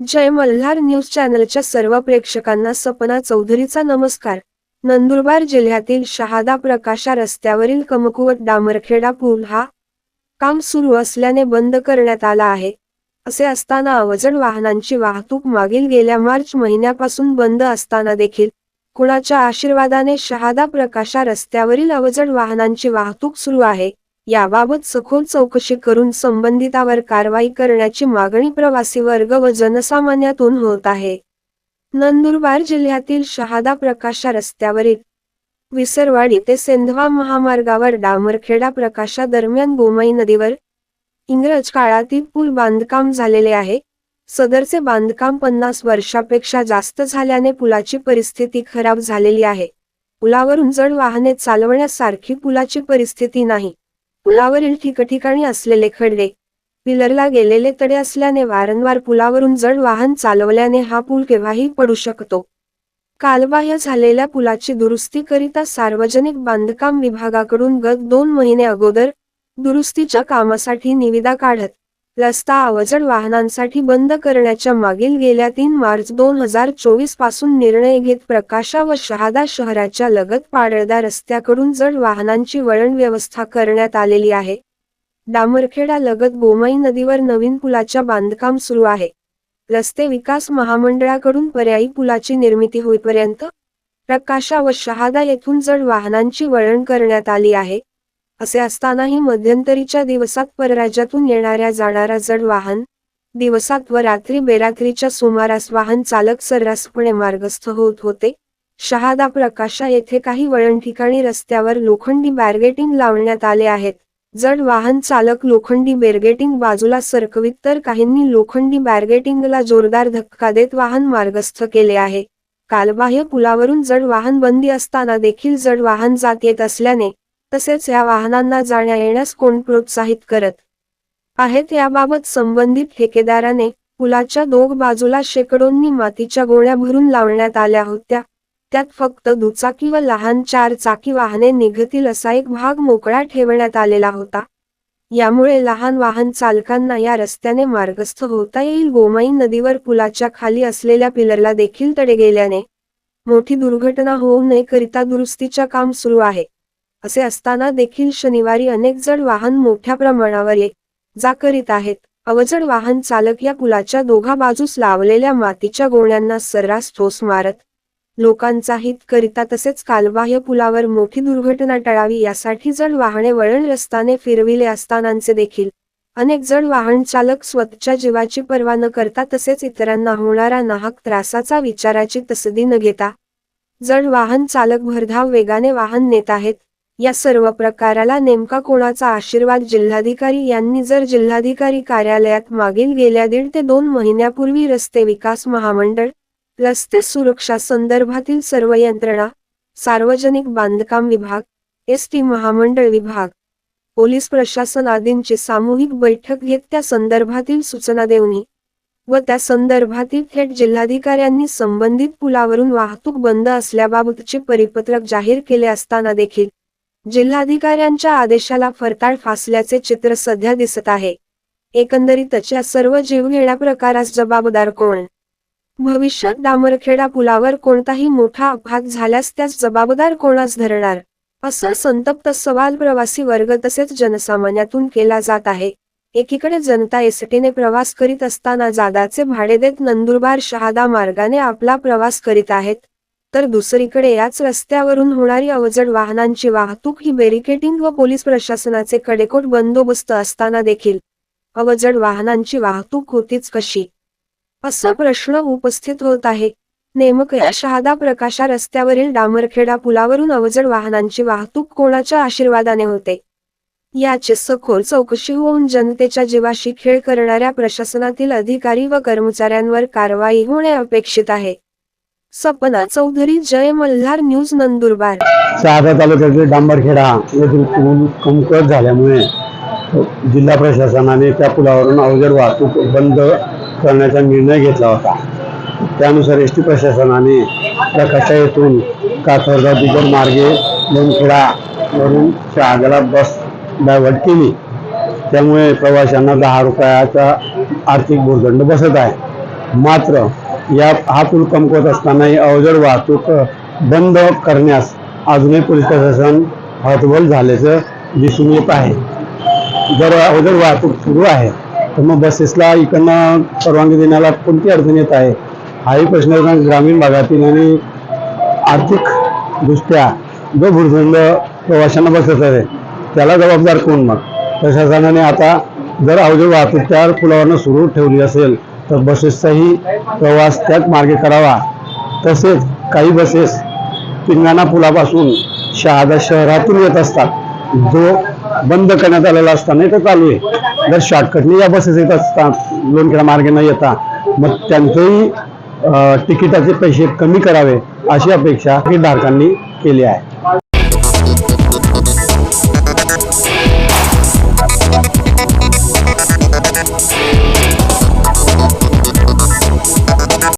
जय Malhar news चॅनलच्या सर्व प्रेक्षकांना सपना चौधरीचा नमस्कार. नंदुरबार जिल्ह्यातील शहादा प्रकाशा रस्त्यावरील कमकुवत डामरखेडा पूल हा काम सुरू असल्याने बंद करण्यात आला आहे. असे असताना अवजड वाहनांची वाहतूक मागील गेल्या मार्च महिन्यापासून बंद असताना देखील कुणाच्या आशीर्वादाने शहादा प्रकाशा रस्त्यावरील अवजड वाहनांची वाहतूक सुरू आहे. याबाबत सखोल चौकशी करून संबंधितावर कारवाई करण्याची मागणी प्रवासी वर्ग व जनसामान्यातून होत आहे. नंदुरबार जिल्ह्यातील शहादा प्रकाशा रस्त्यावरील विसरवाडी ते सेंधवा महामार्गावर डामरखेडा प्रकाशा दरम्यान गोमई नदीवर इंग्रज काळातील पूल बांधकाम झालेले आहे. सदरचे बांधकाम पन्नास वर्षापेक्षा जास्त झाल्याने पुलाची परिस्थिती खराब झालेली आहे. पुलावरून जड वाहने चालवण्यासारखी पुलाची परिस्थिती नाही. पुलावरील ठिकठिकाणी असलेले खड्डे पिलरला गेलेले तडे असल्याने वारंवार पुलावरून जड वाहन चालवल्याने हा पूल केव्हाही पडू शकतो. कालबाह्य झालेल्या पुलाची दुरुस्ती करिता सार्वजनिक बांधकाम विभागाकडून गत दोन महिने अगोदर दुरुस्तीच्या कामासाठी निविदा काढत रस्ता अवजड वाहनांसाठी बंद करण्याच्या मागील गेल्या तीन मार्च दोन हजार चोवीसपासून निर्णय घेत प्रकाशा व शहादा शहराच्या लगत पाडळदा रस्त्याकडून जड वाहनांची वळण व्यवस्था करण्यात आलेली आहे. डामरखेडा लगत गोमई नदीवर नवीन पुलाच्या बांधकाम सुरू आहे. रस्ते विकास महामंडळाकडून पर्यायी पुलाची निर्मिती होईपर्यंत प्रकाशा व शहादा येथून जड वाहनांची वळण करण्यात आली आहे. असे असतानाही मध्यंतरीच्या दिवसात परराज्यातून येणाऱ्या जाणारा जड वाहन दिवसात व रात्री बेरात्रीच्या सुमारास वाहन चालक सर्रासपणे मार्गस्थ होत होते. शहादा प्रकाशा येथे काही वळण ठिकाणी रस्त्यावर लोखंडी बॅरगेटिंग लावण्यात आले आहेत. जड वाहन चालक लोखंडी बेरगेटिंग बाजूला सरकवित तर काहींनी लोखंडी बॅरगेटिंगला जोरदार धक्का देत वाहन मार्गस्थ केले आहे. कालबाह्य पुलावरून जड वाहन बंदी असताना देखील जड वाहन जात येत असल्याने तसेच या वाहनांना जाण्या येण्यास कोण प्रोत्साहित करत? आहेत याबाबत संबंधित ठेकेदाराने पुलाच्या दोघ बाजूला शेकडोंनी मातीच्या गोण्या भरून लावण्यात आल्या होत्या. त्यात फक्त दुचाकी व लहान चार चाकी वाहने निघतील असा एक भाग मोकळा ठेवण्यात आलेला होता. यामुळे लहान वाहन चालकांना या रस्त्याने मार्गस्थ होता येईल. गोमाई नदीवर पुलाच्या खाली असलेल्या पिलरला देखील तडे गेल्याने मोठी दुर्घटना होऊ नये करिता दुरुस्तीच्या काम सुरू आहे. असे असताना देखील शनिवारी अनेक जड वाहन मोठ्या प्रमाणावर ये जा करीत आहेत. अवजड वाहन चालक या पुलाच्या दोघा बाजूस लावलेल्या मातीच्या गोण्यांना सर्रास ठोस मारत लोकांचा हित करिता तसेच कालबाह्य पुलावर मोठी दुर्घटना टळावी यासाठी जड वाहने वळण रस्ताने फिरविले असतानांचे देखील. अनेक जड वाहन चालक स्वतःच्या जीवाची पर्वा न करता तसेच इतरांना होणारा नाहक त्रासाचा विचाराची तसदी न घेता जड वाहन चालक भरधाव वेगाने वाहन नेत आहेत. या सर्व प्रकाराला नेमका कोणाचा आशीर्वाद जिल्हाधिकारी यांनी जर जिल्हाधिकारी कार्यालयात मागील गेल्या दीड ते दोन महिन्यापूर्वी रस्ते विकास महामंडळ रस्ते सुरक्षा संदर्भातील सर्व यंत्रणा सार्वजनिक बांधकाम विभाग एस टी महामंडळ विभाग पोलीस प्रशासन आदींची सामूहिक बैठक घेत त्या संदर्भातील सूचना देऊनी व त्या संदर्भातील थेट जिल्हाधिकाऱ्यांनी संबंधित पुलावरून वाहतूक बंद असल्याबाबतचे परिपत्रक जाहीर केले असताना देखील जिल्हाधिकाऱ्यांच्या आदेशाला फरताळ फासल्याचे चित्र सध्या दिसत आहे. एकंदरीतच या सर्व जीवघेण्या प्रकारास जबाबदार कोण? भविष्यात डामरखेडा पुलावर कोणताही मोठा अपघात झाल्यास त्यास जबाबदार कोणास धरणार? असा संतप्त सवाल प्रवासी वर्ग तसेच जनसामान्यातून केला जात आहे. एकीकडे जनता एसटीने प्रवास करीत असताना जादाचे भाडे देत नंदुरबार शहादा मार्गाने आपला प्रवास करीत आहेत. तर दुसरीकडे याच रस्त्यावरून होणारी अवजड वाहनांची वाहतूक ही बॅरिकेटिंग व पोलीस प्रशासनाचे कडेकोट बंदोबस्त असताना देखील अवजड वाहनांची वाहतूक होतीच कशी? असा प्रश्न उपस्थित होत आहे. नेमक या शहादा प्रकाशा रस्त्यावरील डामरखेडा पुलावरून अवजड वाहनांची वाहतूक कोणाच्या आशीर्वादाने होते? याची सखोल चौकशी होऊन जनतेच्या जीवाशी खेळ करणाऱ्या प्रशासनातील अधिकारी व कर्मचाऱ्यांवर कारवाई होणे अपेक्षित आहे. सपना चौधरी जय मल्हार न्यूज नंदुरबार. शहादा तालुक्यातील डांबरखेडा येथील पूल कमकुवत झाल्यामुळे जिल्हा प्रशासनाने त्या पुलावरून अवजड वाहतूक बंद करण्याचा निर्णय घेतला होता. त्यानुसार एस टी प्रशासनाने प्रकाशा येथून काथरगाव दिगर मार्गे लोणखेडा वरून शहाद्याला बस डायव्हर्ट केली. त्यामुळे प्रवाशांना दहा रुपयाचा आर्थिक भुर्दंड बसत आहे. मात्र या हा पूल कमकवत असतानाही अवजड वाहतूक बंद करण्यास अजूनही पोलीस प्रशासन हतबल झाल्याचं दिसून येत आहे. जर अवजड वाहतूक सुरू आहे तर मग बसेसला इकडनं परवानगी देण्याला कोणती अडचण येत आहे? हाही प्रश्न ग्रामीण भागातील आणि आर्थिकदृष्ट्या जो भुर्दंड प्रवाशांना बसत आहे त्याला जबाबदार कोण मग? प्रशासनाने आता जर अवजड वाहतूक त्या पुलावरनं सुरू ठेवली असेल तर बसेसचाही प्रवास त्याच मार्गे करावा. तसेच काही बसेस पिंगाणा पुलापासून शहादा शहरातून येत असतात. जो बंद करण्यात आलेला असताना तर चालू आहे. जर शॉर्टकटने या बसेस येत असतात लोणखेडा मार्गे न येता मग त्यांचंही तिकिटाचे पैसे कमी करावे अशी अपेक्षा धारकांनी केली आहे.